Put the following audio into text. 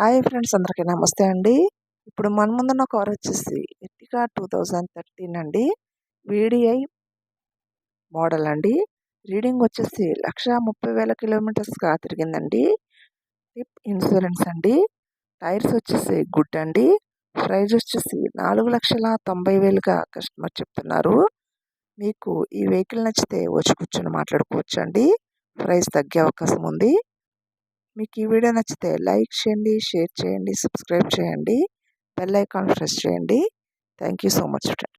Hi friends అందరికీ నమస్తే అండి. ఇప్పుడు మన ముందున్న కార్ వచ్చేసి ఎర్టిగా టూ థౌజండ్ థర్టీన్ అండి వీడిఐ మోడల్ అండి. రీడింగ్ వచ్చేసి లక్ష ముప్పై వేల కిలోమీటర్స్గా తిరిగిందండి. టిప్ ఇన్సూరెన్స్ అండి. టైర్స్ వచ్చేసి గుడ్ అండి. ప్రైజ్ వచ్చేసి నాలుగు లక్షల తొంభై వేలుగా కస్టమర్ చెప్తున్నారు. మీకు ఈ వెహికల్ నచ్చితే వచ్చి కూర్చొని మాట్లాడుకోవచ్చు అండి ప్రైస్ తగ్గే అవకాశం ఉంది. మీకు ఈ వీడియో నచ్చితే లైక్ చేయండి షేర్ చేయండి సబ్స్క్రైబ్ చేయండి బెల్ ఐకాన్ ప్రెస్ చేయండి. Thank you so much friend.